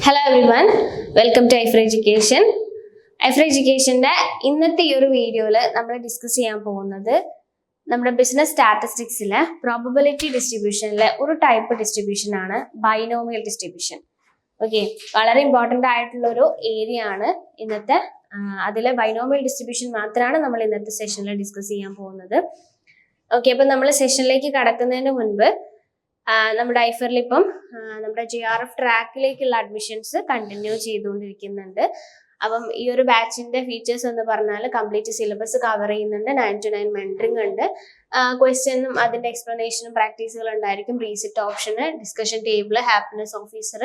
Hello everyone welcome to ഐഫർ education ഐഫർ എഡ്യൂക്കേഷന്റെ ഇന്നത്തെ ഈ ഒരു വീഡിയോയിൽ നമ്മൾ ഡിസ്കസ് ചെയ്യാൻ പോകുന്നത് നമ്മുടെ ബിസിനസ് സ്റ്റാറ്റിസ്റ്റിക്സിലെ പ്രോബബിലിറ്റി ഡിസ്ട്രിബ്യൂഷനിലെ ഒരു ടൈപ്പ് ഡിസ്ട്രിബ്യൂഷൻ ആണ് ബൈനോമിയൽ ഡിസ്ട്രിബ്യൂഷൻ ഓക്കെ വളരെ ഇമ്പോർട്ടന്റ് ആയിട്ടുള്ള ഒരു ഏരിയ ആണ് ഇന്നത്തെ അതിലെ ബൈനോമിയൽ ഡിസ്ട്രിബ്യൂഷൻ മാത്രമാണ് നമ്മൾ ഇന്നത്തെ സെഷനിൽ ഡിസ്കസ് ചെയ്യാൻ പോകുന്നത്. ഓക്കെ അപ്പം നമ്മൾ സെഷനിലേക്ക് കടക്കുന്നതിന് മുൻപ് നമ്മുടെ ഐഫറിൽ ഇപ്പം നമ്മുടെ ജി ആർ എഫ് ട്രാക്കിലേക്കുള്ള അഡ്മിഷൻസ് കണ്ടിന്യൂ ചെയ്തുകൊണ്ടിരിക്കുന്നുണ്ട്. അപ്പം ഈ ഒരു ബാച്ചിന്റെ ഫീച്ചേഴ്സ് എന്ന് പറഞ്ഞാൽ കംപ്ലീറ്റ് സിലബസ് കവർ ചെയ്യുന്നുണ്ട്. നയൻ ടു നയൻ മെന്ററിംഗ് ഉണ്ട്. ക്വസ്റ്റ്യനും അതിന്റെ എക്സ്പ്ലനേഷനും പ്രാക്ടീസുകൾ ഉണ്ടായിരിക്കും. റീസിറ്റ് ഓപ്ഷന് discussion table happiness officer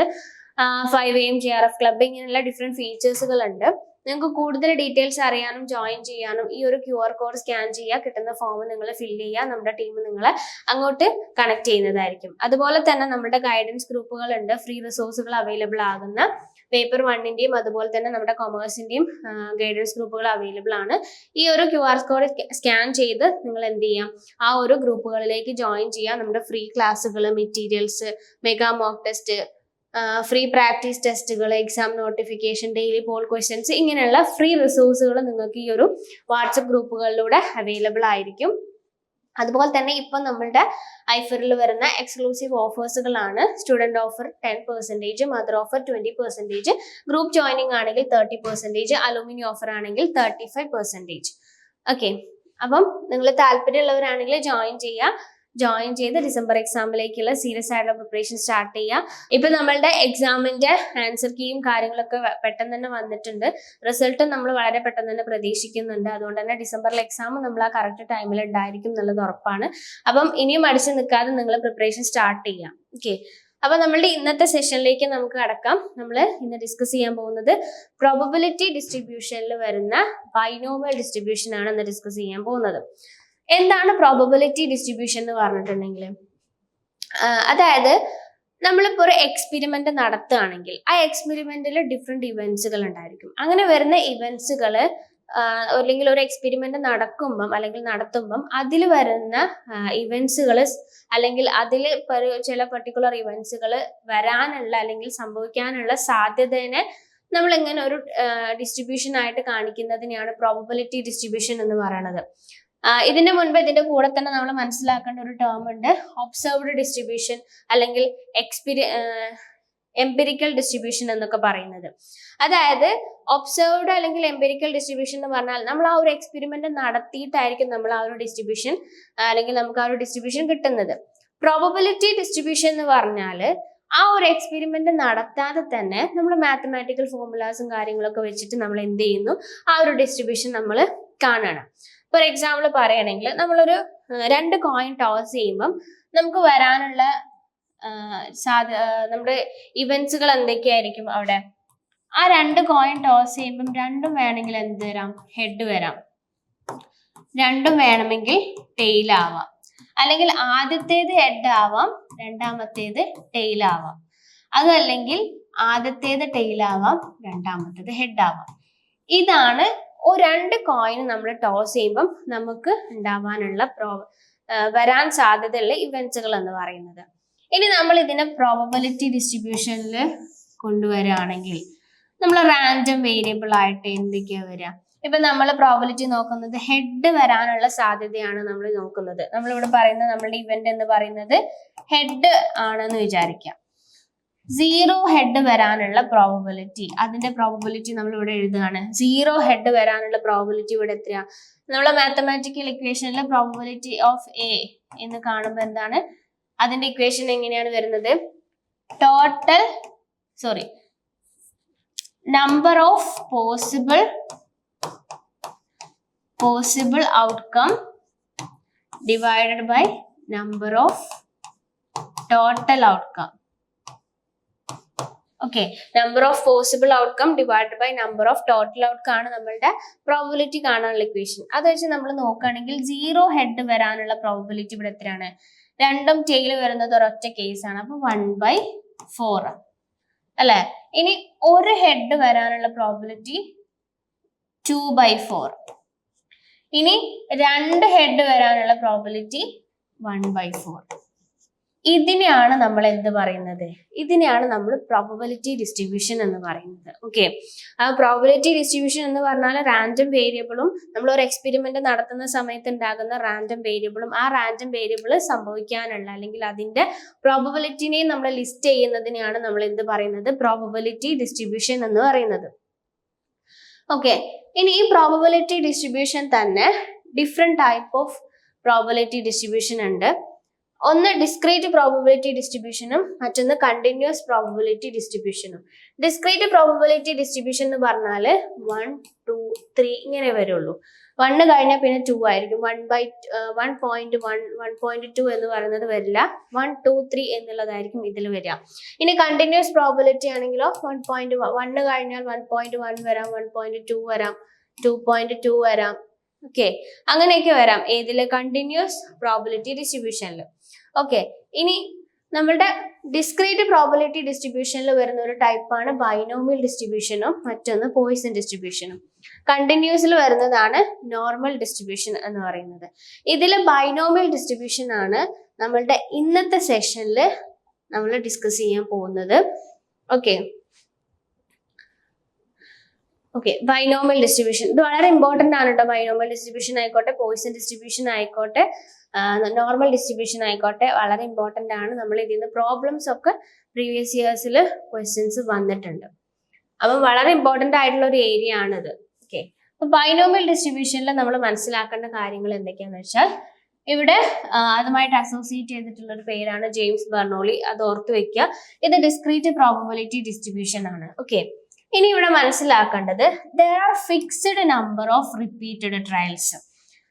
five M G R F club ഇങ്ങനെയുള്ള ഡിഫറെന്റ് ഫീച്ചേഴ്സുകൾ ഉണ്ട്. നിങ്ങൾക്ക് കൂടുതൽ ഡീറ്റെയിൽസ് അറിയാനും ജോയിൻ ചെയ്യാനും ഈ ഒരു ക്യു ആർ കോഡ് സ്കാൻ ചെയ്യുക കിട്ടുന്ന ഫോം നിങ്ങൾ ഫില്ല് ചെയ്യുക. നമ്മുടെ ടീം നിങ്ങളെ അങ്ങോട്ട് കണക്ട് ചെയ്യുന്നതായിരിക്കും. അതുപോലെ തന്നെ നമ്മുടെ ഗൈഡൻസ് ഗ്രൂപ്പുകൾ ഉണ്ട് ഫ്രീ റിസോഴ്സുകൾ അവൈലബിൾ ആകുന്ന പേപ്പർ വണ്ണിന്റെയും അതുപോലെ തന്നെ നമ്മുടെ കൊമേഴ്സിന്റെയും ഗൈഡൻസ് ഗ്രൂപ്പുകൾ അവൈലബിൾ ആണ്. ഈ ഒരു ക്യു ആർ കോഡ് സ്കാൻ ചെയ്ത് നിങ്ങൾ എന്ത് ചെയ്യാം? ആ ഒരു ഗ്രൂപ്പുകളിലേക്ക് ജോയിൻ ചെയ്യാം. നമ്മുടെ ഫ്രീ ക്ലാസ്സുകൾ materials mega mock test free practice ടെസ്റ്റുകൾ exam notification daily poll questions ഇങ്ങനെയുള്ള ഫ്രീ റിസോഴ്സുകൾ നിങ്ങൾക്ക് ഈ ഒരു വാട്സപ്പ് ഗ്രൂപ്പുകളിലൂടെ അവൈലബിൾ ആയിരിക്കും. അതുപോലെ തന്നെ ഇപ്പം നമ്മളുടെ ഐഫറിൽ വരുന്ന exclusive ഓഫേഴ്സുകളാണ് student offer ten percentage mother offer twenty percentage group joining ആണെങ്കിൽ തേർട്ടി പെർസെന്റേജ് അലൂമിനി ഓഫർ ആണെങ്കിൽ തേർട്ടി ഫൈവ് പെർസെന്റേജ് ഓക്കെ അപ്പം നിങ്ങൾ താല്പര്യമുള്ളവരാണെങ്കിൽ ജോയിൻ ചെയ്യുക. ജോയിൻ ചെയ്ത് ഡിസംബർ എക്സാമിലേക്കുള്ള സീരിയസ് ആയിട്ടുള്ള പ്രിപ്പറേഷൻ സ്റ്റാർട്ട് ചെയ്യുക ഇപ്പൊ നമ്മളുടെ എക്സാമിന്റെ ആൻസർ കീയും കാര്യങ്ങളൊക്കെ പെട്ടെന്ന് തന്നെ വന്നിട്ടുണ്ട്. റിസൾട്ടും നമ്മൾ വളരെ പെട്ടെന്ന് തന്നെ പ്രതീക്ഷിക്കുന്നുണ്ട്. അതുകൊണ്ട് തന്നെ ഡിസംബറിലെ എക്സാം നമ്മൾ ആ കറക്റ്റ് ടൈമിൽ ഉണ്ടായിരിക്കും എന്നുള്ളത് ഉറപ്പാണ്. അപ്പം ഇനിയും അടിച്ചു നിൽക്കാതെ നിങ്ങൾ പ്രിപ്പറേഷൻ സ്റ്റാർട്ട് ചെയ്യാം. ഓക്കെ അപ്പൊ നമ്മളുടെ ഇന്നത്തെ സെഷനിലേക്ക് നമുക്ക് കടക്കാം. നമ്മൾ ഇന്ന് ഡിസ്കസ് ചെയ്യാൻ പോകുന്നത് പ്രോബബിലിറ്റി ഡിസ്ട്രിബ്യൂഷനിൽ വരുന്ന ബൈനോമൽ ഡിസ്ട്രിബ്യൂഷൻ ആണ് ഇന്ന് ഡിസ്കസ് ചെയ്യാൻ പോകുന്നത്. എന്താണ് പ്രോബബിലിറ്റി ഡിസ്ട്രിബ്യൂഷൻ എന്ന് പറഞ്ഞിട്ടുണ്ടെങ്കിൽ അതായത് നമ്മളിപ്പോൾ ഒരു എക്സ്പെരിമെന്റ് നടത്തുകയാണെങ്കിൽ ആ എക്സ്പെരിമെന്റിൽ ഡിഫറെന്റ് ഇവന്റ്സുകൾ ഉണ്ടായിരിക്കും. അങ്ങനെ വരുന്ന ഇവന്റ്സുകൾ അല്ലെങ്കിൽ ഒരു എക്സ്പെരിമെന്റ് നടക്കുമ്പം അല്ലെങ്കിൽ നടത്തുമ്പം അതിൽ വരുന്ന ഇവന്റ്സുകൾ അല്ലെങ്കിൽ അതിൽ ചില പെർട്ടിക്കുലർ ഇവന്റ്സുകൾ വരാനുള്ള അല്ലെങ്കിൽ സംഭവിക്കാനുള്ള സാധ്യതയെ നമ്മൾ എങ്ങനെ ഒരു ഡിസ്ട്രിബ്യൂഷൻ ആയിട്ട് കാണിക്കുന്നതിനെയാണ് പ്രോബബിലിറ്റി ഡിസ്ട്രിബ്യൂഷൻ എന്ന് പറയുന്നത് ഇതിന്റെ മുൻപ് ഇതിന്റെ കൂടെ തന്നെ നമ്മൾ മനസ്സിലാക്കേണ്ട ഒരു ടേം ഉണ്ട്. ഒബ്സർവ്ഡ് ഡിസ്ട്രിബ്യൂഷൻ അല്ലെങ്കിൽ എക്സ്പീരി എംപിരിക്കൽ ഡിസ്ട്രിബ്യൂഷൻ എന്നൊക്കെ പറയുന്നത്. അതായത് ഒബ്സർവ്ഡ് അല്ലെങ്കിൽ എംപിരിക്കൽ ഡിസ്ട്രിബ്യൂഷൻ എന്ന് പറഞ്ഞാൽ നമ്മൾ ആ ഒരു എക്സ്പെരിമെന്റ് നടത്തിയിട്ടായിരിക്കും നമ്മൾ ആ ഒരു ഡിസ്ട്രിബ്യൂഷൻ അല്ലെങ്കിൽ നമുക്ക് ആ ഒരു ഡിസ്ട്രിബ്യൂഷൻ കിട്ടുന്നത്. പ്രോബബിലിറ്റി ഡിസ്ട്രിബ്യൂഷൻ എന്ന് പറഞ്ഞാൽ ആ ഒരു എക്സ്പെരിമെന്റ് നടത്താതെ തന്നെ നമ്മൾ മാത്തമാറ്റിക്കൽ ഫോർമുലാസും കാര്യങ്ങളൊക്കെ വെച്ചിട്ട് നമ്മൾ എന്ത് ചെയ്യുന്നു ആ ഒരു ഡിസ്ട്രിബ്യൂഷൻ നമ്മൾ കാണണം. ഫോർ എക്സാമ്പിൾ പറയുകയാണെങ്കിൽ നമ്മളൊരു രണ്ട് കോയിൻ ടോസ് ചെയ്യുമ്പം നമുക്ക് വരാനുള്ള സാധ നമ്മുടെ ഇവന്റ്സുകൾ എന്തൊക്കെയായിരിക്കും അവിടെ? ആ രണ്ട് കോയിൻ ടോസ് ചെയ്യുമ്പം രണ്ടും വേണമെങ്കിൽ എന്ത് വരാം? ഹെഡ് വരാം. രണ്ടും വേണമെങ്കിൽ ടെയിൽ ആവാം. അല്ലെങ്കിൽ ആദ്യത്തേത് ഹെഡ് ആവാം രണ്ടാമത്തേത് ടെയിൽ ആവാം. അതല്ലെങ്കിൽ ആദ്യത്തേത് ടെയിൽ ആവാം രണ്ടാമത്തേത് ഹെഡ് ആവാം. ഇതാണ് രണ്ട് കോയിൻ നമ്മൾ ടോസ് ചെയ്യുമ്പം നമുക്ക് ഉണ്ടാവാനുള്ള പ്രോ വരാൻ സാധ്യതയുള്ള ഇവന്റ്സുകൾ എന്ന് പറയുന്നത്. ഇനി നമ്മൾ ഇതിനെ പ്രോബബിലിറ്റി ഡിസ്ട്രിബ്യൂഷനിൽ കൊണ്ടുവരികയാണെങ്കിൽ നമ്മൾ റാൻഡം വേരിയബിൾ ആയിട്ട് എന്തൊക്കെയാ വരിക ഇപ്പൊ നമ്മൾ പ്രോബിലിറ്റി നോക്കുന്നത് ഹെഡ് വരാനുള്ള സാധ്യതയാണ് നമ്മൾ നോക്കുന്നത്. നമ്മളിവിടെ പറയുന്നത് നമ്മളുടെ ഇവന്റ് എന്ന് പറയുന്നത് ഹെഡ് ആണെന്ന് വിചാരിക്കാം. സീറോ ഹെഡ് വരാനുള്ള പ്രോബബിലിറ്റി അതിന്റെ പ്രോബബിലിറ്റി നമ്മൾ ഇവിടെ എഴുതുകയാണ്. സീറോ ഹെഡ് വരാനുള്ള പ്രോബബിലിറ്റി ഇവിടെ എത്രയാ? നമ്മളെ മാത്തമാറ്റിക്കൽ ഇക്വേഷനിലെ പ്രോബബിലിറ്റി ഓഫ് എ എന്ന് കാണുമ്പോൾ എന്താണ്? അതിന്റെ ഇക്വേഷൻ എങ്ങനെയാണ് വരുന്നത്? Total sorry number of possible possible outcome divided by number of total outcome okay number of possible outcome divide by number of total outcome ആണ് നമ്മളുടെ പ്രോബിലിറ്റി കാണാനുള്ള ഇക്വേഷൻ അത് വെച്ച് നമ്മൾ നോക്കുകയാണെങ്കിൽ സീറോ ഹെഡ് വരാനുള്ള പ്രോബിലിറ്റി ഇവിടെ എത്രയാണ്? രണ്ടും ടെയിൽ വരുന്നത് ഒരൊറ്റ കേസാണ് അപ്പൊ വൺ ബൈ ഫോർ അല്ലെ? ഇനി ഒരു ഹെഡ് വരാനുള്ള പ്രോബിലിറ്റി ടു ബൈ ഫോർ ഇനി രണ്ട് ഹെഡ് വരാനുള്ള പ്രോബിലിറ്റി വൺ ബൈ ഫോർ ഇതിനെയാണ് നമ്മൾ എന്ത് പറയുന്നത്? ഇതിനെയാണ് നമ്മൾ പ്രോബബിലിറ്റി ഡിസ്ട്രിബ്യൂഷൻ എന്ന് പറയുന്നത്. ഓക്കെ ആ പ്രോബബിലിറ്റി ഡിസ്ട്രിബ്യൂഷൻ എന്ന് പറഞ്ഞാൽ റാൻഡം വേരിയബിളും നമ്മൾ ഒരു എക്സ്പെരിമെന്റ് നടത്തുന്ന സമയത്ത് ഉണ്ടാകുന്ന റാൻഡം വേരിയബിളും ആ റാൻഡം വേരിയബിൾ സംഭവിക്കാനുള്ള അല്ലെങ്കിൽ അതിന്റെ പ്രോബബിലിറ്റിനെ നമ്മൾ ലിസ്റ്റ് ചെയ്യുന്നതിനെയാണ് നമ്മൾ എന്ത് പറയുന്നത്? പ്രോബബിലിറ്റി ഡിസ്ട്രിബ്യൂഷൻ എന്ന് പറയുന്നത്. ഓക്കെ ഇനി ഈ പ്രോബബിലിറ്റി ഡിസ്ട്രിബ്യൂഷൻ തന്നെ different type of probability distribution ഉണ്ട്. ഒന്ന് ഡിസ്ക്രീറ്റ് പ്രോബബിലിറ്റി ഡിസ്ട്രിബ്യൂഷനും മറ്റൊന്ന് കണ്ടിന്യൂസ് പ്രോബബിലിറ്റി ഡിസ്ട്രിബ്യൂഷനും ഡിസ്ക്രീറ്റ് പ്രോബബിലിറ്റി ഡിസ്ട്രിബ്യൂഷൻ എന്ന് പറഞ്ഞാൽ വൺ ടു ത്രീ ഇങ്ങനെ വരുള്ളൂ. വണ്ണ് കഴിഞ്ഞാൽ പിന്നെ ടു ആയിരിക്കും. One by one point one one point two എന്ന് പറയുന്നത് വരില്ല. വൺ ടു ത്രീ എന്നുള്ളതായിരിക്കും ഇതിൽ വരിക. ഇനി കണ്ടിന്യൂസ് പ്രോബിലിറ്റി ആണെങ്കിലോ വൺ പോയിന്റ് വണ്ണ് കഴിഞ്ഞാൽ വൺ പോയിന്റ് വൺ വരാം വൺ പോയിന്റ് ടു വരാം ടു പോയിന്റ് ടു വരാം. ഓക്കെ അങ്ങനെയൊക്കെ വരാം. ഏതിൽ കണ്ടിന്യൂസ് പ്രോബിലിറ്റി ഡിസ്ട്രിബ്യൂഷനിൽ ഓക്കെ ഇനി നമ്മളുടെ ഡിസ്ക്രീറ്റ് പ്രോബിലിറ്റി ഡിസ്ട്രിബ്യൂഷനിൽ വരുന്ന ഒരു ടൈപ്പാണ് ബൈനോമിയൽ ഡിസ്ട്രിബ്യൂഷനും മറ്റൊന്ന് പോയിസൺ ഡിസ്ട്രിബ്യൂഷനും കണ്ടിന്യൂസിൽ വരുന്നതാണ് നോർമൽ ഡിസ്ട്രിബ്യൂഷൻ എന്ന് പറയുന്നത്. ഇതിൽ ബൈനോമിയൽ ഡിസ്ട്രിബ്യൂഷൻ ആണ് നമ്മളുടെ ഇന്നത്തെ സെഷനിൽ നമ്മൾ ഡിസ്കസ് ചെയ്യാൻ പോകുന്നത്. ഓക്കെ ഓക്കെ ബൈനോമൽ ഡിസ്ട്രിബ്യൂഷൻ ഇത് വളരെ ഇമ്പോർട്ടന്റ് ആണ് കേട്ടോ ബൈനോമൽ ഡിസ്ട്രിബ്യൂഷൻ ആയിക്കോട്ടെ പോയിസൺ ഡിസ്ട്രിബ്യൂഷൻ ആയിക്കോട്ടെ നോർമൽ ഡിസ്ട്രിബ്യൂഷൻ ആയിക്കോട്ടെ വളരെ ഇമ്പോർട്ടന്റ് ആണ്. നമ്മൾ ഇതിൽ നിന്ന് പ്രോബ്ലംസ് ഒക്കെ പ്രീവിയസ് ഇയേഴ്സിൽ ക്വസ്റ്റ്യൻസ് വന്നിട്ടുണ്ട്. അപ്പം വളരെ ഇമ്പോർട്ടന്റ് ആയിട്ടുള്ള ഒരു ഏരിയ ആണിത്. ഓക്കെ അപ്പൊ ബൈനോമൽ ഡിസ്ട്രിബ്യൂഷനിൽ നമ്മൾ മനസ്സിലാക്കേണ്ട കാര്യങ്ങൾ എന്തൊക്കെയാണെന്ന് വെച്ചാൽ ഇവിടെ അതുമായിട്ട് അസോസിയേറ്റ് ചെയ്തിട്ടുള്ള ഒരു പേരാണ് ജെയിംസ് ബെർണോളി. അത് ഓർത്ത് വെക്കുക. ഇത് ഡിസ്ക്രീറ്റ് പ്രോബബിലിറ്റി ഡിസ്ട്രിബ്യൂഷൻ ആണ്. ഓക്കെ ഇനി ഇവിടെ മനസ്സിലാക്കേണ്ടത് there are fixed number of repeated trials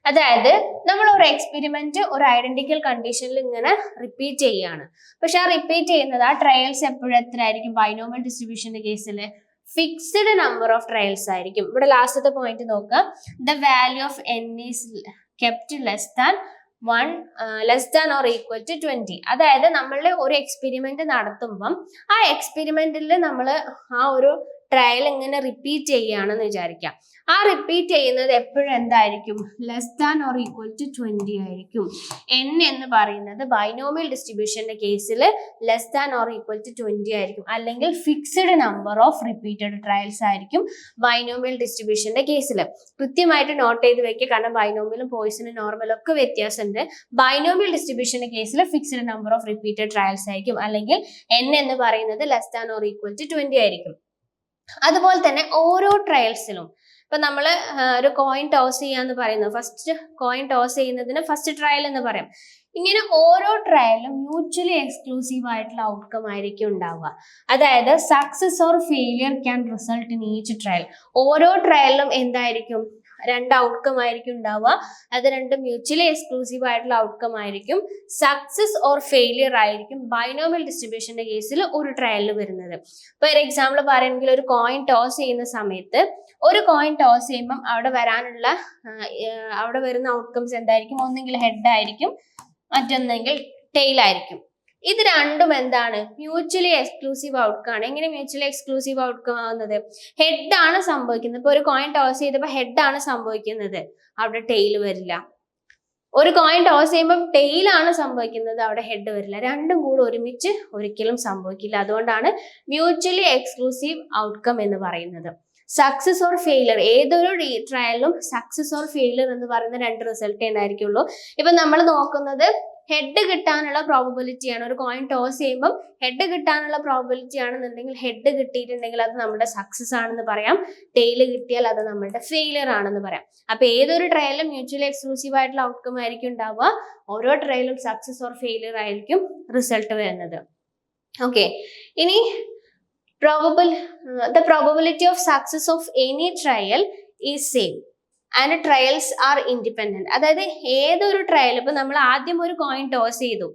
അതായത് നമ്മൾ ഒരു എക്സ്പെരിമെന്റ് ഒരു ഐഡന്റിക്കൽ കണ്ടീഷനിൽ ഇങ്ങനെ റിപ്പീറ്റ് ചെയ്യാണ്. പക്ഷെ ആ റിപ്പീറ്റ് ചെയ്യുന്നത് ആ ട്രയൽസ് എപ്പോഴും എത്ര ആയിരിക്കും ബൈനോമൽ ഡിസ്ട്രിബ്യൂഷന്റെ കേസിൽ ഫിക്സ്ഡ് നമ്പർ ഓഫ് ട്രയൽസ് ആയിരിക്കും. ഇവിടെ ലാസ്റ്റത്തെ പോയിന്റ് നോക്കുക. The value of N is kept less than one less than or equal to twenty അതായത് നമ്മൾ ഒരു എക്സ്പെരിമെന്റ് നടത്തുമ്പം ആ എക്സ്പെരിമെന്റിൽ നമ്മൾ ആ ഒരു ട്രയൽ എങ്ങനെ റിപ്പീറ്റ് ചെയ്യുകയാണെന്ന് വിചാരിക്കാം. ആ റിപ്പീറ്റ് ചെയ്യുന്നത് എപ്പോഴും എന്തായിരിക്കും? Less than or equal to twenty ആയിരിക്കും. എൻ എന്ന് പറയുന്നത് ബൈനോമിയൽ ഡിസ്ട്രിബ്യൂഷന്റെ കേസിൽ less than or equal to twenty ആയിരിക്കും. അല്ലെങ്കിൽ fixed number of repeated trials ആയിരിക്കും ബൈനോമിയൽ ഡിസ്ട്രിബ്യൂഷന്റെ കേസിൽ കൃത്യമായിട്ട് നോട്ട് ചെയ്ത് വെക്കുക കാരണം ബൈനോമിയലും പോയിസണും നോർമലും ഒക്കെ വ്യത്യാസമുണ്ട്. ബൈനോമിയൽ ഡിസ്ട്രിബ്യൂഷന്റെ കേസിൽ fixed number of repeated trials ആയിരിക്കും. അല്ലെങ്കിൽ എൻ എന്ന് പറയുന്നത് less than or equal to twenty ആയിരിക്കും. അതുപോലെ തന്നെ ഓരോ ട്രയൽസിലും ഇപ്പൊ നമ്മൾ ഒരു കോയിൻ ടോസ് ചെയ്യാന്ന് പറയുന്നു ഫസ്റ്റ് കോയിൻ ടോസ് ചെയ്യുന്നതിന് ഫസ്റ്റ് ട്രയൽ എന്ന് പറയാം. ഇങ്ങനെ ഓരോ ട്രയലും മ്യൂച്വലി എക്സ്ക്ലൂസീവ് ആയിട്ടുള്ള ഔട്ട്കം ആയിരിക്കും ഉണ്ടാവുക. അതായത് success or failure can result in each trial ഓരോ ട്രയലിലും എന്തായിരിക്കും? രണ്ട് ഔട്ട്കം ആയിരിക്കും ഉണ്ടാവുക. അത് രണ്ടും മ്യൂച്വലി എക്സ്ക്ലൂസീവ് ആയിട്ടുള്ള ഔട്ട്കം ആയിരിക്കും. സക്സസ് ഓർ ഫെയിലിയർ ആയിരിക്കും ബൈനോമിയൽ ഡിസ്ട്രിബ്യൂഷന്റെ കേസിൽ ഒരു ട്രയലിൽ വരുന്നത്. ഇപ്പൊ ഒരു എക്സാമ്പിൾ പറയുകയാണെങ്കിൽ ഒരു കോയിൻ ടോസ് ചെയ്യുന്ന സമയത്ത് ഒരു കോയിൻ ടോസ് ചെയ്യുമ്പം അവിടെ വരാനുള്ള അവിടെ വരുന്ന ഔട്ട്കംസ് എന്തായിരിക്കും? ഒന്നെങ്കിൽ ഹെഡ് ആയിരിക്കും മറ്റൊന്നെങ്കിൽ ടെയിൽ ആയിരിക്കും. ഇത് രണ്ടും എന്താണ്? മ്യൂച്വലി എക്സ്ക്ലൂസീവ് ഔട്ട്കം ആണ്. എങ്ങനെ മ്യൂച്വലി എക്സ്ക്ലൂസീവ് ഔട്ട്കം ആവുന്നത്? ഹെഡ് ആണ് സംഭവിക്കുന്നത്. ഇപ്പൊ ഒരു കോയിൻ ടോസ് ചെയ്തപ്പോൾ ഹെഡ് ആണ് സംഭവിക്കുന്നത്. അവിടെ ടെയിൽ വരില്ല. ഒരു കോയിൻ ടോസ് ചെയ്യുമ്പോൾ ടെയിൽ ആണ് സംഭവിക്കുന്നത്. അവിടെ ഹെഡ് വരില്ല. രണ്ടും കൂടെ ഒരുമിച്ച് ഒരിക്കലും സംഭവിക്കില്ല. അതുകൊണ്ടാണ് മ്യൂച്വലി എക്സ്ക്ലൂസീവ് ഔട്ട്കം എന്ന് പറയുന്നത്. സക്സസ് ഓർ ഫെയിലർ ഏതൊരു ട്രയലിലും സക്സസ് ഓർ ഫെയിലർ എന്ന് പറയുന്ന രണ്ട് റിസൾട്ടേ ഉണ്ടായിരിക്കുള്ളൂ ഇപ്പൊ നമ്മൾ നോക്കുന്നത് ഹെഡ് കിട്ടാനുള്ള പ്രോബബിലിറ്റിയാണ് ഒരു കോയിൻ ടോസ് ചെയ്യുമ്പോൾ ഹെഡ് കിട്ടാനുള്ള പ്രോബബിലിറ്റി ആണെന്നുണ്ടെങ്കിൽ ഹെഡ് കിട്ടിയിട്ടുണ്ടെങ്കിൽ അത് നമ്മുടെ സക്സസ് ആണെന്ന് പറയാം. ടെയിൽ കിട്ടിയാൽ അത് നമ്മുടെ ഫെയിലിയർ ആണെന്ന് പറയാം. അപ്പൊ ഏതൊരു ട്രയലും മ്യൂച്വലി എക്സ്ക്ലൂസീവ് ആയിട്ടുള്ള ഔട്ട്കം ആയിരിക്കും ഉണ്ടാവുക. ഓരോ ട്രയലും സക്സസ് ഓർ ഫെയിലിയർ ആയിരിക്കും റിസൾട്ട് വരുന്നത്. ഓക്കെ ഇനി probable the probability of success of any trial is same. And trials are independent അതായത് ഏതൊരു ട്രയൽ ഇപ്പൊ നമ്മൾ ആദ്യം ഒരു കോയിൻ ടോസ് ചെയ്തു.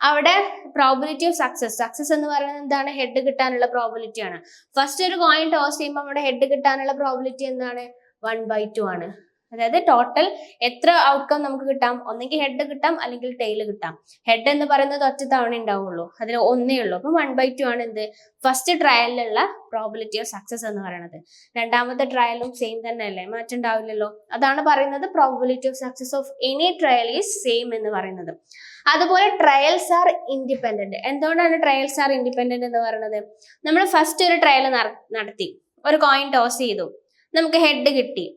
അവിടെ പ്രോബിലിറ്റി ഓഫ് സക്സസ് സക്സസ് എന്ന് പറയുന്നത് എന്താണ്? ഹെഡ് കിട്ടാനുള്ള പ്രോബിലിറ്റി ആണ്. ഫസ്റ്റ് ഒരു കോയിൻ ടോസ് ചെയ്യുമ്പോൾ നമ്മുടെ ഹെഡ് കിട്ടാനുള്ള പ്രോബിലിറ്റി എന്താണ്? വൺ ബൈ ടു ആണ്. അതായത് ടോട്ടൽ എത്ര ഔട്ട്കം നമുക്ക് കിട്ടാം? ഒന്നെങ്കിൽ ഹെഡ് കിട്ടാം അല്ലെങ്കിൽ ടെയിൽ കിട്ടാം. ഹെഡ് എന്ന് പറയുന്നത് ഒറ്റ തവണ ഉണ്ടാവുള്ളൂ. അതിൽ ഒന്നേ ഉള്ളൂ. അപ്പം വൺ ബൈ ടു ആണ് എന്ത്? ഫസ്റ്റ് ട്രയലിലുള്ള പ്രോബിലിറ്റി ഓഫ് സക്സസ് എന്ന് പറയുന്നത് രണ്ടാമത്തെ ട്രയലും സെയിം തന്നെ അല്ലേ? മാറ്റം ഉണ്ടാവില്ലല്ലോ. അതാണ് പറയുന്നത് probability of success of any trial is same എന്ന് പറയുന്നത്. അതുപോലെ ട്രയൽസ് ആർ ഇൻഡിപെൻഡന്റ് എന്തുകൊണ്ടാണ് ട്രയൽസ് ആർ ഇൻഡിപെൻഡന്റ് എന്ന് പറയുന്നത് നമ്മൾ ഫസ്റ്റ് ഒരു ട്രയൽ നടത്തി. ഒരു കോയിൻ ടോസ് ചെയ്തു. നമുക്ക് ഹെഡ് കിട്ടി.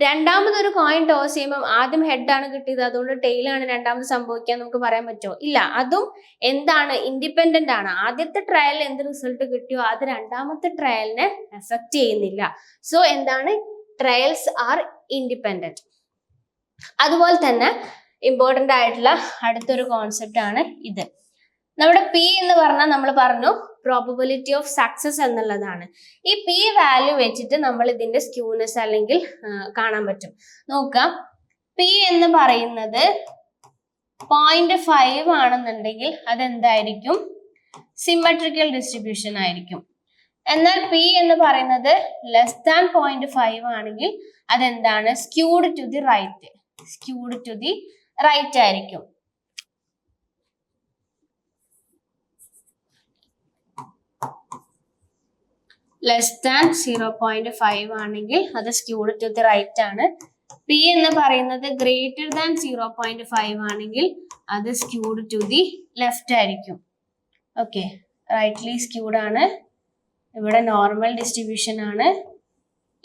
രണ്ടാമതൊരു കോയിൻ ടോസ് ചെയ്യുമ്പോൾ ആദ്യം ഹെഡാണ് കിട്ടിയത്. അതുകൊണ്ട് ടെയിലാണ് രണ്ടാമത് സംഭവിക്കാൻ നമുക്ക് പറയാൻ പറ്റുമോ? ഇല്ല. അതും എന്താണ്? ഇൻഡിപെൻഡന്റ് ആണ്. ആദ്യത്തെ ട്രയലിൽ എന്ത് റിസൾട്ട് കിട്ടിയോ? അത് രണ്ടാമത്തെ ട്രയലിനെ എഫക്റ്റ് ചെയ്യുന്നില്ല. സോ എന്താണ്? ട്രയൽസ് ആർ ഇൻഡിപെൻഡന്റ് അതുപോലെ തന്നെ ഇമ്പോർട്ടന്റ് ആയിട്ടുള്ള അടുത്തൊരു കോൺസെപ്റ്റ് ആണ് ഇത്. നമ്മുടെ പി എന്ന് പറഞ്ഞാൽ നമ്മൾ പറഞ്ഞു പ്രോബബിലിറ്റി ഓഫ് സക്സസ് എന്നുള്ളതാണ്. ഈ പി വാല്യൂ വെച്ചിട്ട് നമ്മൾ ഇതിന്റെ സ്ക്യൂനെസ് അല്ലെങ്കിൽ കാണാൻ പറ്റും. നോക്കാം. പി എന്ന് പറയുന്നത് പോയിന്റ് ഫൈവ് ആണെന്നുണ്ടെങ്കിൽ അതെന്തായിരിക്കും? സിമ്മട്രിക്കൽ ഡിസ്ട്രിബ്യൂഷൻ ആയിരിക്കും. എന്നാൽ പി എന്ന് പറയുന്നത് ലെസ് ദാൻ പോയിന്റ് ഫൈവ് ആണെങ്കിൽ അതെന്താണ്? Skewed to the right skewed to the right ആയിരിക്കും. Less than zero point five ആണെങ്കിൽ അത് സ്ക്യൂഡ് ടു ദി റൈറ്റ് ആണ്. പി എന്ന് പറയുന്നത് greater than zero point five ആണെങ്കിൽ അത് സ്ക്യൂഡ് ടു ദി ലെഫ്റ്റ് ആയിരിക്കും. ഓക്കെ റൈറ്റ്ലി സ്ക്യൂഡ് ആണ്. ഇവിടെ നോർമൽ ഡിസ്ട്രിബ്യൂഷൻ ആണ്.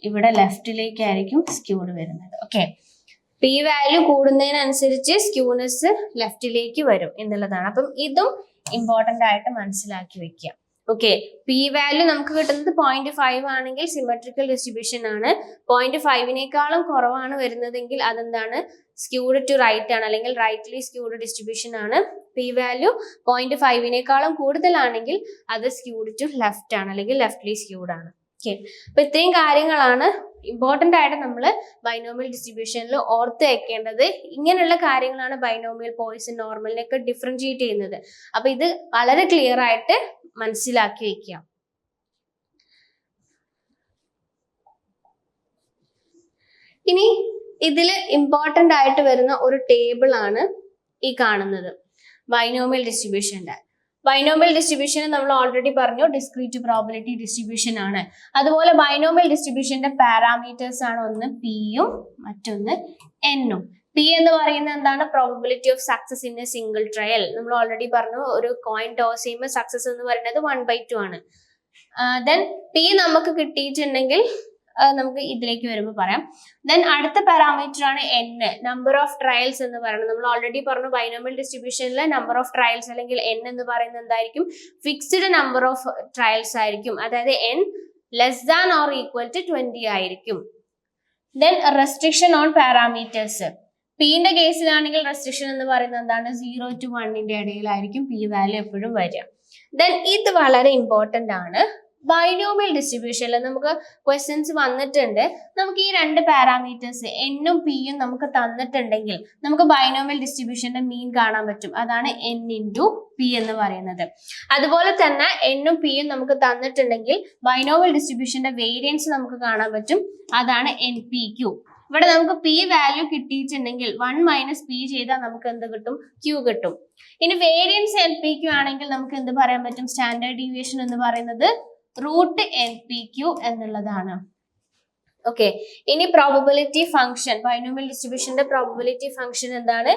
ഇവിടെ ലെഫ്റ്റിലേക്കായിരിക്കും സ്ക്യൂഡ് വരുന്നത്. ഓക്കെ പി വാല്യൂ കൂടുന്നതിനനുസരിച്ച് സ്ക്യൂനെസ് ലെഫ്റ്റിലേക്ക് വരും എന്നുള്ളതാണ്. അപ്പം ഇതും ഇമ്പോർട്ടന്റ് ആയിട്ട് മനസ്സിലാക്കി വെക്കുക. ഓക്കെ പി വാല്യൂ നമുക്ക് കിട്ടുന്നത് പോയിന്റ് ഫൈവ് ആണെങ്കിൽ സിമെട്രിക്കൽ ഡിസ്ട്രിബ്യൂഷൻ ആണ്. പോയിന്റ് ഫൈവിനേക്കാളും കുറവാണ് വരുന്നതെങ്കിൽ അതെന്താണ്? സ്ക്യൂഡ് ടു റൈറ്റ് ആണ് അല്ലെങ്കിൽ റൈറ്റ്ലി സ്ക്യൂഡ് ഡിസ്ട്രിബ്യൂഷൻ ആണ് പി വാല്യൂ പോയിന്റ് ഫൈവിനേക്കാളും കൂടുതലാണെങ്കിൽ അത് സ്ക്യൂഡ് ടു ലെഫ്റ്റ് ആണ് അല്ലെങ്കിൽ ലെഫ്റ്റ്ലി സ്ക്യൂഡ് ആണ്. ഓക്കെ അപ്പൊ ഇത്രയും കാര്യങ്ങളാണ് ഇമ്പോർട്ടന്റ് ആയിട്ട് നമ്മൾ ബൈനോമിയൽ ഡിസ്ട്രിബ്യൂഷനിൽ ഓർത്ത് വെക്കേണ്ടത്. ഇങ്ങനെയുള്ള കാര്യങ്ങളാണ് ബൈനോമിയൽ പോയിസൺ നോർമലിനെയൊക്കെ ഡിഫറൻഷിയേറ്റ് ചെയ്യുന്നത്. അപ്പൊ ഇത് വളരെ ക്ലിയർ ആയിട്ട് മനസ്സിലാക്കി വെക്കുക. ഇനി ഇതിൽ ഇമ്പോർട്ടന്റ് ആയിട്ട് വരുന്ന ഒരു ടേബിൾ ആണ് ഈ കാണുന്നത്. ബൈനോമിയൽ ഡിസ്ട്രിബ്യൂഷന്റെ ബൈനോമിയൽ ഡിസ്ട്രിബ്യൂഷൻ നമ്മൾ ഓൾറെഡി പറഞ്ഞു ഡിസ്ക്രീറ്റ് പ്രോബിലിറ്റി ഡിസ്ട്രിബ്യൂഷൻ ആണ്. അതുപോലെ ബൈനോമിയൽ ഡിസ്ട്രിബ്യൂഷന്റെ പാരാമീറ്റേഴ്സ് ആണ് ഒന്ന് പിയും മറ്റൊന്ന് എന്നും പി എന്ന് പറയുന്നത് എന്താണ്? Probability of success in a single trial നമ്മൾ ഓൾറെഡി പറഞ്ഞു ഒരു കോയിൻ ടോസ് ചെയ്യുമ്പോൾ സക്സസ് എന്ന് പറയുന്നത് വൺ ബൈ ടു ആണ്. ദെൻ പി നമുക്ക് കിട്ടിയിട്ടുണ്ടെങ്കിൽ നമുക്ക് ഇതിലേക്ക് വരുമ്പോൾ പറയാം. ദെൻ അടുത്ത പാരാമീറ്റർ ആണ് എൻ നമ്പർ ഓഫ് ട്രയൽസ് എന്ന് പറയുന്നത് നമ്മൾ ഓൾറെഡി പറഞ്ഞു ബൈനോമിയൽ ഡിസ്ട്രിബ്യൂഷനിൽ നമ്പർ ഓഫ് ട്രയൽസ് അല്ലെങ്കിൽ എൻ എന്ന് പറയുന്നത് എന്തായിരിക്കും? ഫിക്സ്ഡ് നമ്പർ ഓഫ് ട്രയൽസ് ആയിരിക്കും. അതായത് n less than or equal to twenty ആയിരിക്കും. ദെൻ റെസ്ട്രിക്ഷൻ ഓൺ പാരാമീറ്റേഴ്സ് പിന്റെ കേസിലാണെങ്കിൽ റെസ്ട്രിക്ഷൻ എന്ന് പറയുന്നത് എന്താണ്? സീറോ ടു വണ്ണിന്റെ ഇടയിലായിരിക്കും. പി വാല്യൂ എപ്പോഴും വരിക. ദെൻ ഇത് വളരെ ഇമ്പോർട്ടന്റ് ആണ്. ബൈനോമിയൽ ഡിസ്ട്രിബ്യൂഷനിൽ നമുക്ക് ക്വസ്റ്റ്യൻസ് വന്നിട്ടുണ്ട്. നമുക്ക് ഈ രണ്ട് പാരാമീറ്റേഴ്സ് എന്നും പിയും നമുക്ക് തന്നിട്ടുണ്ടെങ്കിൽ നമുക്ക് ബൈനോമിയൽ ഡിസ്ട്രിബ്യൂഷന്റെ മീൻ കാണാൻ പറ്റും. അതാണ് എൻ ഇന്റു പി എന്ന് പറയുന്നത്. അതുപോലെ തന്നെ എന്നും പിയും നമുക്ക് തന്നിട്ടുണ്ടെങ്കിൽ ബൈനോമിയൽ ഡിസ്ട്രിബ്യൂഷന്റെ വേരിയൻസ് നമുക്ക് കാണാൻ പറ്റും. അതാണ് എൻ പി ക്യൂ ഇവിടെ നമുക്ക് പി വാല്യൂ കിട്ടിയിട്ടുണ്ടെങ്കിൽ വൺ മൈനസ് പി ചെയ്താൽ നമുക്ക് എന്ത് കിട്ടും? ക്യൂ കിട്ടും. ഇനി വേരിയൻസ് എൻ പി ക്യൂ ആണെങ്കിൽ നമുക്ക് എന്ത് പറയാൻ പറ്റും? സ്റ്റാൻഡേർഡ് ഡീവിയേഷൻ എന്ന് പറയുന്നത് റൂട്ട് എൻ പി ക്യൂ എന്നുള്ളതാണ്. ഓക്കെ ഇനി പ്രോബബിലിറ്റി ഫംഗ്ഷൻ ബൈനോമിയൽ ഡിസ്ട്രിബ്യൂഷന്റെ പ്രോബബിലിറ്റി ഫംഗ്ഷൻ എന്താണ്?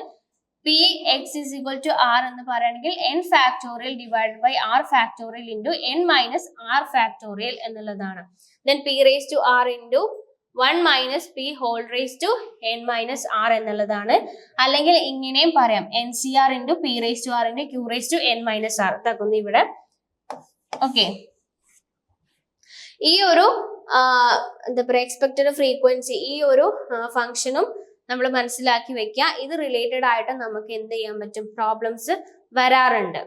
P x is equal to r എന്ന് പറയുകയാണെങ്കിൽ n factorial divide by r factorial into n minus r factorial എന്നുള്ളതാണ്. Then p raise to r into one minus p whole raise to n minus r എന്നുള്ളതാണ്. അല്ലെങ്കിൽ ഇങ്ങനെയും പറയാം. N c r into p raise to r into q raise to n minus r തക്കുന്നു ഇവിടെ. Okay ഈ ഒരു എന്താ പറയുക expected frequency ഈ ഒരു ഫംഗ്ഷനും നമ്മൾ മനസ്സിലാക്കി വെക്കുക ഇത് റിലേറ്റഡ് ആയിട്ട് നമുക്ക് എന്ത് ചെയ്യാൻ പറ്റും? പ്രോബ്ലംസ് വരാറുണ്ട്.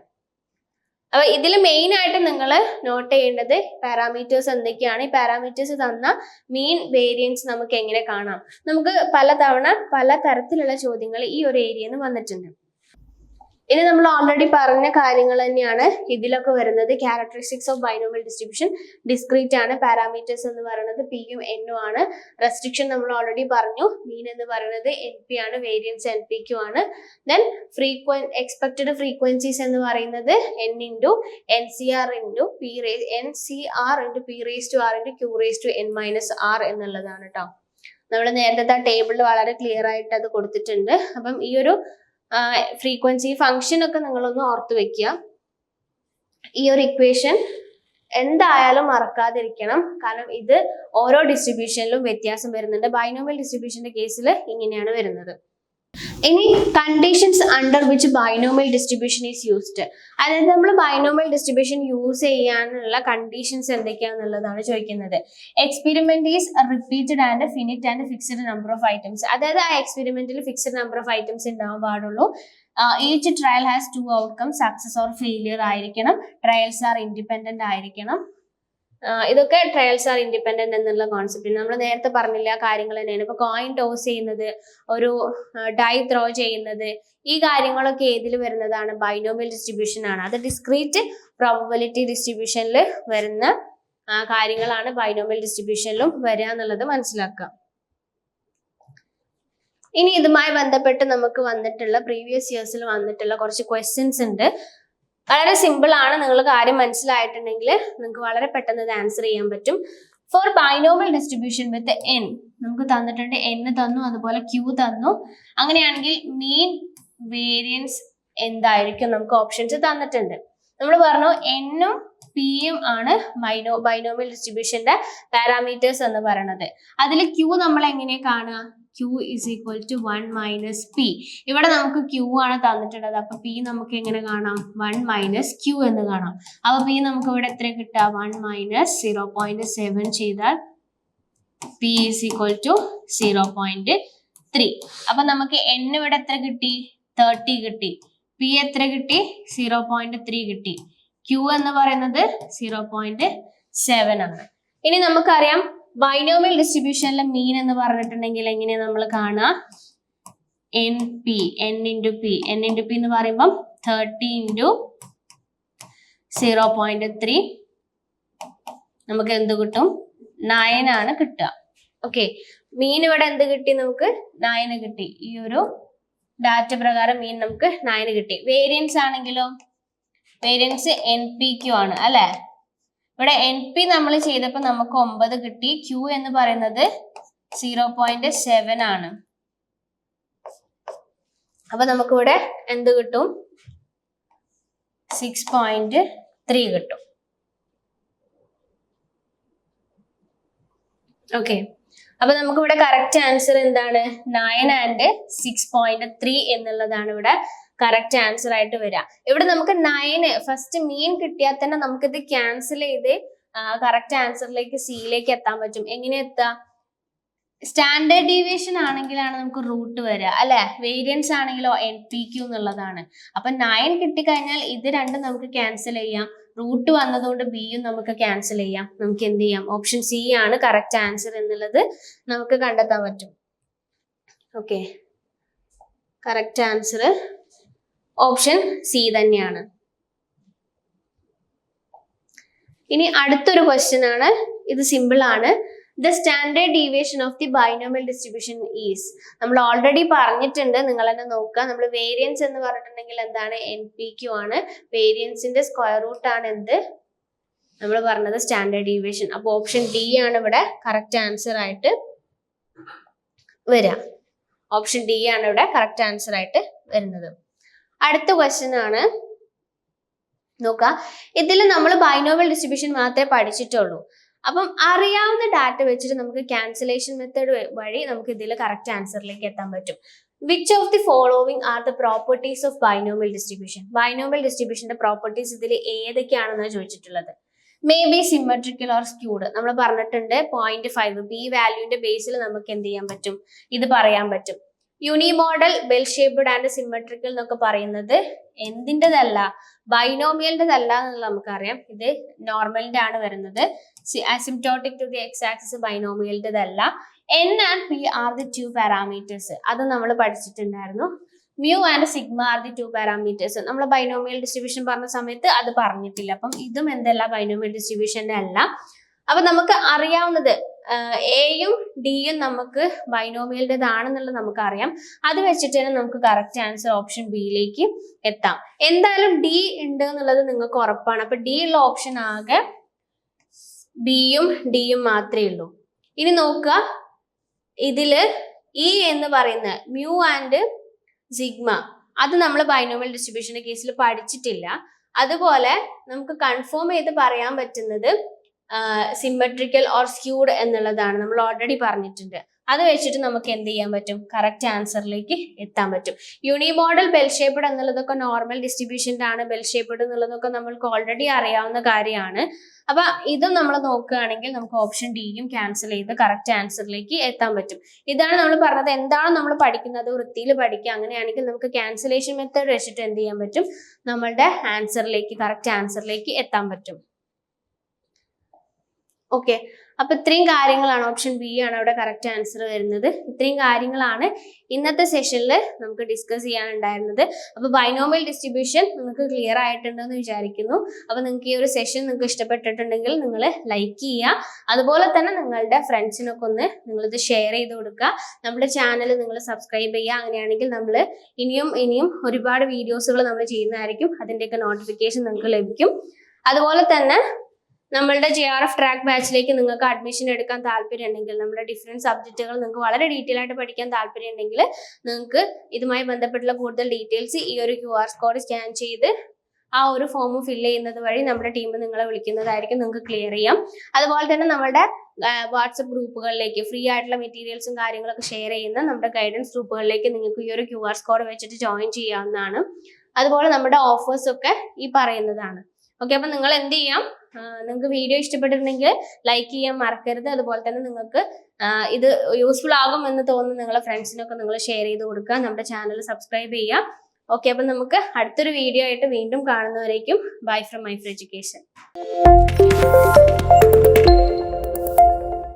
അപ്പൊ ഇതിൽ മെയിൻ ആയിട്ട് നിങ്ങൾ നോട്ട് ചെയ്യേണ്ടത് പാരാമീറ്റേഴ്സ് എന്തൊക്കെയാണ്? ഈ പാരാമീറ്റേഴ്സ് തന്ന മീൻ വേരിയൻസ് നമുക്ക് എങ്ങനെ കാണാം? നമുക്ക് പലതവണ പല തരത്തിലുള്ള ചോദ്യങ്ങൾ ഈ ഒരു ഏരിയയിൽ നിന്ന് വന്നിട്ടുണ്ട്. ഇനി നമ്മൾ ഓൾറെഡി പറഞ്ഞ കാര്യങ്ങൾ തന്നെയാണ് ഇതിലൊക്കെ വരുന്നത്. Characteristics of binomial distribution discrete ആണ്. പാരാമീറ്റേഴ്സ് എന്ന് പറയുന്നത് പി യും എന്നും ആണ്. റെസ്ട്രിക്ഷൻ നമ്മൾ ഓൾറെഡി പറഞ്ഞു. മീൻ എന്ന് പറയുന്നത് എൻ പി ആണ്. വേരിയൻസ് എൻ പി ക്യു ആണ്. ദെൻ ഫ്രീക്വൻ എക്സ്പെക്റ്റഡ് ഫ്രീക്വൻസീസ് എന്ന് പറയുന്നത് n into n c r into p ray n c r into p raise to r into q raise to n minus r എന്നുള്ളതാണ് കേട്ടോ നമ്മൾ നേരത്തെ ആ ടേബിളിൽ വളരെ ക്ലിയർ ആയിട്ട് അത് കൊടുത്തിട്ടുണ്ട്. അപ്പം ഈ ഒരു ഫ്രീക്വൻസി ഫംഗ്ഷൻ ഒക്കെ നിങ്ങളൊന്ന് ഓർത്ത് വെക്കുക. ഈ ഒരു ഇക്വേഷൻ എന്തായാലും മറക്കാതിരിക്കണം. കാരണം ഇത് ഓരോ ഡിസ്ട്രിബ്യൂഷനിലും വ്യത്യാസം വരുന്നുണ്ട്. ബൈനോമിയൽ ഡിസ്ട്രിബ്യൂഷന്റെ കേസിൽ ഇങ്ങനെയാണ് വരുന്നത്. ഇനി conditions under which binomial distribution is used അതായത് നമ്മൾ ബൈനോമിയൽ ഡിസ്ട്രിബ്യൂഷൻ യൂസ് ചെയ്യാനുള്ള കണ്ടീഷൻസ് എന്തൊക്കെയാണെന്നുള്ളതാണ് ചോദിക്കുന്നത്. Experiment is repeated and finite and fixed number of items അതായത് ആ എക്സ്പെരിമെന്റിൽ ഫിക്സ്ഡ് നമ്പർ ഓഫ് ഐറ്റംസ് ഉണ്ടാവാൻ പാടുള്ളൂ. Each trial has two outcome success or failure ആയിരിക്കണം ട്രയൽസ് ആർ ഇൻഡിപെൻഡന്റ് ആയിരിക്കണം. ഇതൊക്കെ ട്രയൽസ് ആർ ഇൻഡിപെൻഡന്റ് എന്നുള്ള കോൺസെപ്റ്റ് നമ്മൾ നേരത്തെ പറഞ്ഞില്ല കാര്യങ്ങൾ തന്നെയാണ്. ഇപ്പൊ കോയിൻ ടോസ് ചെയ്യുന്നത് ഒരു ഡൈ ത്രോ ചെയ്യുന്നത് ഈ കാര്യങ്ങളൊക്കെ ഏതിൽ വരുന്നതാണ്? ബൈനോമിയൽ ഡിസ്ട്രിബ്യൂഷൻ ആണ്. അത് ഡിസ്ക്രീറ്റ് പ്രോബബിലിറ്റി ഡിസ്ട്രിബ്യൂഷനിൽ വരുന്ന കാര്യങ്ങളാണ് ബൈനോമിയൽ ഡിസ്ട്രിബ്യൂഷനിലും വരിക എന്നുള്ളത് മനസ്സിലാക്കുക. ഇനി ഇതുമായി ബന്ധപ്പെട്ട് നമുക്ക് വന്നിട്ടുള്ള പ്രീവിയസ് ഇയേഴ്സിൽ വന്നിട്ടുള്ള കുറച്ച് ക്വസ്റ്റ്യൻസ് ഉണ്ട്. വളരെ സിമ്പിൾ ആണ്. നിങ്ങൾ കാര്യം മനസ്സിലായിട്ടുണ്ടെങ്കിൽ നിങ്ങൾക്ക് വളരെ പെട്ടെന്ന് ഇത് ആൻസർ ചെയ്യാൻ പറ്റും. For binomial distribution with n നമുക്ക് തന്നിട്ടുണ്ട് എൻ തന്നു അതുപോലെ ക്യൂ തന്നു. അങ്ങനെയാണെങ്കിൽ മീൻ വേരിയൻസ് എന്തായിരിക്കും നമുക്ക് ഓപ്ഷൻസ് തന്നിട്ടുണ്ട്. നമ്മൾ പറഞ്ഞു എന്നും പിയും ആണ് മൈനോ ബൈനോമിയൽ ഡിസ്ട്രിബ്യൂഷന്റെ പാരാമീറ്റേഴ്സ് എന്ന് പറയുന്നത് അതിൽ ക്യൂ നമ്മൾ എങ്ങനെയാണ് കാണുക? Q is equal to one minus p ഇവിടെ നമുക്ക് ക്യൂ ആണ് തന്നിട്ടുള്ളത്. അപ്പൊ പി നമുക്ക് എങ്ങനെ കാണാം? വൺ മൈനസ് ക്യൂ എന്ന് കാണാം. അപ്പൊ പി നമുക്ക് ഇവിടെ എത്ര കിട്ടുക? One minus zero point seven ചെയ്താൽ p is equal to zero point three അപ്പൊ നമുക്ക് എൻ ഇവിടെ എത്ര കിട്ടി? തേർട്ടി കിട്ടി. പി എത്ര കിട്ടി? സീറോ പോയിന്റ് ത്രീ കിട്ടി. ക്യൂ എന്ന് പറയുന്നത് സീറോ പോയിന്റ് സെവൻ ആണ്. ഇനി നമുക്കറിയാം ബൈനോമിയൽ ഡിസ്ട്രിബ്യൂഷനിലെ മീൻ എന്ന് പറഞ്ഞിട്ടുണ്ടെങ്കിൽ എങ്ങനെയാ നമ്മൾ കാണുക n p n into p n into p എന്ന് പറയുമ്പം thirty into zero point three നമുക്ക് എന്ത് കിട്ടും? നയൻ ആണ് കിട്ടുക. ഓക്കെ മീൻ ഇവിടെ എന്ത് കിട്ടി നമുക്ക്? നയന് കിട്ടി. ഈ ഒരു ഡാറ്റ പ്രകാരം മീൻ നമുക്ക് നയന് കിട്ടി. വേരിയൻസ് ആണെങ്കിലോ? വേരിയൻസ് എൻ പി ക്യു ആണ് അല്ലെ? ഇവിടെ എൻ പി നമ്മൾ ചെയ്തപ്പോൾ നമുക്ക് ഒമ്പത് കിട്ടി. ക്യൂ എന്ന് പറയുന്നത് സീറോ പോയിന്റ് സെവൻ ആണ്. അപ്പൊ നമുക്കിവിടെ എന്ത് കിട്ടും? സിക്സ് പോയിന്റ് ത്രീ കിട്ടും. ഓക്കെ അപ്പൊ നമുക്ക് ഇവിടെ കറക്റ്റ് ആൻസർ എന്താണ്? Nine and six point three എന്നുള്ളതാണ് ഇവിടെ കറക്റ്റ് ആൻസർ ആയിട്ട് വരിക ഇവിടെ നമുക്ക് നയന് ഫസ്റ്റ് മീൻ കിട്ടിയാൽ തന്നെ നമുക്കിത് ക്യാൻസൽ ചെയ്ത് കറക്റ്റ് ആൻസറിലേക്ക് സിയിലേക്ക് എത്താൻ പറ്റും. എങ്ങനെ എത്താം? സ്റ്റാൻഡേർഡ് ഡീവിയേഷൻ ആണെങ്കിലാണ് നമുക്ക് റൂട്ട് വരിക അല്ലെ? വേരിയൻസ് ആണെങ്കിലോ എൻ പി ക്യൂ എന്നുള്ളതാണ്. അപ്പൊ നയൻ കിട്ടിക്കഴിഞ്ഞാൽ ഇത് രണ്ടും നമുക്ക് ക്യാൻസൽ ചെയ്യാം. റൂട്ട് വന്നതുകൊണ്ട് ബിയും നമുക്ക് ക്യാൻസൽ ചെയ്യാം. നമുക്ക് എന്ത് ചെയ്യാം? ഓപ്ഷൻ സി ആണ് കറക്റ്റ് ആൻസർ എന്നുള്ളത് നമുക്ക് കണ്ടെത്താൻ പറ്റും. Okay correct answer option C തന്നെയാണ്. ഇനി അടുത്തൊരു ക്വസ്റ്റ്യൻ ആണ്. ഇത് സിമ്പിൾ ആണ്. The standard deviation of the binomial distribution is നമ്മൾ ഓൾറെഡി പറഞ്ഞിട്ടുണ്ട്. നിങ്ങൾ തന്നെ നോക്കുക. നമ്മൾ വേരിയൻസ് എന്ന് പറഞ്ഞിട്ടുണ്ടെങ്കിൽ എന്താണ്? എൻ പി ക്യു ആണ്. വേരിയൻസിന്റെ സ്ക്വയർ റൂട്ട് ആണ് എന്ത്? നമ്മൾ പറഞ്ഞത് സ്റ്റാൻഡേർഡ് ഡീവിയേഷൻ അപ്പൊ ഓപ്ഷൻ ഡി ആണ് ഇവിടെ കറക്റ്റ് ആൻസർ ആയിട്ട് വരിക. ഓപ്ഷൻ ഡി ആണ് ഇവിടെ കറക്റ്റ് ആൻസർ ആയിട്ട് വരുന്നത്. അടുത്ത ക്വസ്റ്റ്യൻ ആണ്. നോക്ക. ഇതിൽ നമ്മൾ ബൈനോവൽ ഡിസ്ട്രിബ്യൂഷൻ മാത്രമേ പഠിച്ചിട്ടുള്ളൂ. അപ്പം അറിയാവുന്ന ഡാറ്റ വെച്ചിട്ട് നമുക്ക് ക്യാൻസലേഷൻ മെത്തേഡ് വഴി നമുക്ക് ഇതിൽ കറക്റ്റ് ആൻസറിലേക്ക് എത്താൻ പറ്റും. Which of the following are the properties of binomial distribution binomial ഡിസ്ട്രിബ്യൂഷന്റെ properties ഇതിൽ ഏതൊക്കെയാണെന്ന് ചോദിച്ചിട്ടുള്ളത്. May be symmetrical or skewed നമ്മൾ പറഞ്ഞിട്ടുണ്ട് പോയിന്റ് ഫൈവ് ബി വാല്യൂന്റെ ബേസിൽ നമുക്ക് എന്ത് ചെയ്യാൻ പറ്റും? ഇത് പറയാൻ പറ്റും. Unimodal bell shaped and symmetrical എന്നൊക്കെ പറയുന്നത് എന്തിന്റെതല്ല ബൈനോമിയലിന്റെതല്ല എന്നുള്ളത് നമുക്കറിയാം. ഇത് നോർമലിന്റെ ആണ് വരുന്നത്. Asymptotic to the x axis ബൈനോമിയലിന്റെതല്ല n and p are the two parameters അത് നമ്മൾ പഠിച്ചിട്ടുണ്ടായിരുന്നു. Mu and sigma are the two parameters നമ്മൾ ബൈനോമിയൽ ഡിസ്ട്രിബ്യൂഷൻ പറഞ്ഞ സമയത്ത് അത് പറഞ്ഞിട്ടില്ല. അപ്പം ഇതും എന്തല്ല? ബൈനോമിയൽ ഡിസ്ട്രിബ്യൂഷന്റെ അല്ല. അപ്പൊ നമുക്ക് അറിയാവുന്നത് എയും ഡിയും നമുക്ക് ബൈനോമിയലിന്റെതാണെന്നുള്ളത് നമുക്ക് അറിയാം അത് വെച്ചിട്ട് തന്നെ നമുക്ക് കറക്റ്റ് ആൻസർ ഓപ്ഷൻ ബിയിലേക്ക് എത്താം. എന്തായാലും ഡി ഉണ്ട് എന്നുള്ളത് നിങ്ങൾക്ക് ഉറപ്പാണ്. അപ്പൊ ഡി ഉള്ള ഓപ്ഷൻ ആകെ ബിയും ഡിയും മാത്രമേ ഉള്ളൂ. ഇനി നോക്കുക. ഇതിൽ ഇ എന്ന് പറയുന്ന മ്യൂ ആൻഡ് സിഗ്മ അത് നമ്മൾ ബൈനോമിയൽ ഡിസ്ട്രിബ്യൂഷന്റെ കേസിൽ പഠിച്ചിട്ടില്ല. അതുപോലെ നമുക്ക് കൺഫേം ചെയ്ത് പറയാൻ പറ്റുന്നത് സിമെട്രിക്കൽ ഓർ സ്ക്യൂഡ് എന്നുള്ളതാണ് നമ്മൾ ഓൾറെഡി പറഞ്ഞിട്ടുണ്ട്. അത് വെച്ചിട്ട് നമുക്ക് എന്ത് ചെയ്യാൻ പറ്റും? കറക്റ്റ് ആൻസറിലേക്ക് എത്താൻ പറ്റും. യൂണിമോഡൽ ബെൽ ഷേപ്ഡ് എന്നുള്ളതൊക്കെ നോർമൽ ഡിസ്ട്രിബ്യൂഷന്റെ ആണ്. ബെൽ ഷേപ്ഡ് എന്നുള്ളതൊക്കെ നമ്മൾക്ക് ഓൾറെഡി അറിയാവുന്ന കാര്യമാണ്. അപ്പൊ ഇതും നമ്മൾ നോക്കുകയാണെങ്കിൽ നമുക്ക് ഓപ്ഷൻ ഡിയും ക്യാൻസൽ ചെയ്ത് കറക്റ്റ് ആൻസറിലേക്ക് എത്താൻ പറ്റും. ഇതാണ് നമ്മൾ പറഞ്ഞത്. എന്താണ് നമ്മൾ പഠിക്കുന്നത്? വൃത്തിയിൽ പഠിക്കുക. അങ്ങനെയാണെങ്കിൽ നമുക്ക് ക്യാൻസലേഷൻ മെത്തേഡ് വെച്ചിട്ട് എന്ത് ചെയ്യാൻ പറ്റും? നമ്മളുടെ ആൻസറിലേക്ക് കറക്റ്റ് ആൻസറിലേക്ക് എത്താൻ പറ്റും. ഓക്കെ അപ്പൊ ഇത്രയും കാര്യങ്ങളാണ് ഓപ്ഷൻ ബി ആണ് അവിടെ കറക്റ്റ് ആൻസർ വരുന്നത്. ഇത്രയും കാര്യങ്ങളാണ് ഇന്നത്തെ സെഷനിൽ നമുക്ക് ഡിസ്കസ് ചെയ്യാനുണ്ടായിരുന്നത്. അപ്പൊ ബൈനോമിയൽ ഡിസ്ട്രിബ്യൂഷൻ നിങ്ങൾക്ക് ക്ലിയർ ആയിട്ടുണ്ടെന്ന് വിചാരിക്കുന്നു. അപ്പൊ നിങ്ങൾക്ക് ഈ ഒരു സെഷൻ നിങ്ങൾക്ക് ഇഷ്ടപ്പെട്ടിട്ടുണ്ടെങ്കിൽ നിങ്ങൾ ലൈക്ക് ചെയ്യുക. അതുപോലെ തന്നെ നിങ്ങളുടെ ഫ്രണ്ട്സിനൊക്കെ ഒന്ന് നിങ്ങളിത് ഷെയർ ചെയ്ത് കൊടുക്കുക. നമ്മുടെ ചാനൽ നിങ്ങൾ സബ്സ്ക്രൈബ് ചെയ്യുക. അങ്ങനെയാണെങ്കിൽ നമ്മൾ ഇനിയും ഇനിയും ഒരുപാട് വീഡിയോസുകൾ നമ്മൾ ചെയ്യുന്നതായിരിക്കും. അതിന്റെയൊക്കെ നോട്ടിഫിക്കേഷൻ നിങ്ങൾക്ക് ലഭിക്കും. അതുപോലെ തന്നെ നമ്മളുടെ ജെ ആർ എഫ് ട്രാക്ക് ബാച്ചിലേക്ക് നിങ്ങൾക്ക് അഡ്മിഷൻ എടുക്കാൻ താല്പര്യം ഉണ്ടെങ്കിൽ നമ്മുടെ ഡിഫറെന്റ് സബ്ജക്റ്റുകൾ നിങ്ങൾക്ക് വളരെ ഡീറ്റെയിൽ ആയിട്ട് പഠിക്കാൻ താല്പര്യം ഉണ്ടെങ്കിൽ നിങ്ങൾക്ക് ഇതുമായി ബന്ധപ്പെട്ടുള്ള കൂടുതൽ ഡീറ്റെയിൽസ് ഈ ഒരു ക്യു ആർ കോഡ് സ്കാൻ ചെയ്ത് ആ ഒരു ഫോം ഫില്ല് ചെയ്യുന്നത് വഴി നമ്മുടെ ടീം നിങ്ങളെ വിളിക്കുന്നതായിരിക്കും നിങ്ങൾക്ക് ക്ലിയർ ചെയ്യാം. അതുപോലെ തന്നെ നമ്മുടെ വാട്സപ്പ് ഗ്രൂപ്പുകളിലേക്ക് ഫ്രീ ആയിട്ടുള്ള മെറ്റീരിയൽസും കാര്യങ്ങളൊക്കെ ഷെയർ ചെയ്യുന്ന നമ്മുടെ ഗൈഡൻസ് ഗ്രൂപ്പുകളിലേക്ക് നിങ്ങൾക്ക് ഈ ഒരു ക്യു ആർ കോഡ് വെച്ചിട്ട് ജോയിൻ ചെയ്യാവുന്നതാണ്. അതുപോലെ നമ്മുടെ ഓഫേഴ്സ് ഒക്കെ ഈ പറയുന്നതാണ്. ഓക്കെ അപ്പൊ നിങ്ങൾ എന്ത് ചെയ്യാം? നിങ്ങൾക്ക് വീഡിയോ ഇഷ്ടപ്പെട്ടിട്ടുണ്ടെങ്കിൽ ലൈക്ക് ചെയ്യാൻ മറക്കരുത്. അതുപോലെ തന്നെ നിങ്ങൾക്ക് ഇത് യൂസ്ഫുൾ ആകും എന്ന് തോന്നുന്നു നിങ്ങളെ ഫ്രണ്ട്സിനൊക്കെ നിങ്ങൾ ഷെയർ ചെയ്ത് കൊടുക്കുക. നമ്മുടെ ചാനൽ സബ്സ്ക്രൈബ് ചെയ്യുക. ഓക്കെ അപ്പം നമുക്ക് അടുത്തൊരു വീഡിയോ ആയിട്ട് വീണ്ടും കാണുന്നവരേക്കും bye from my free education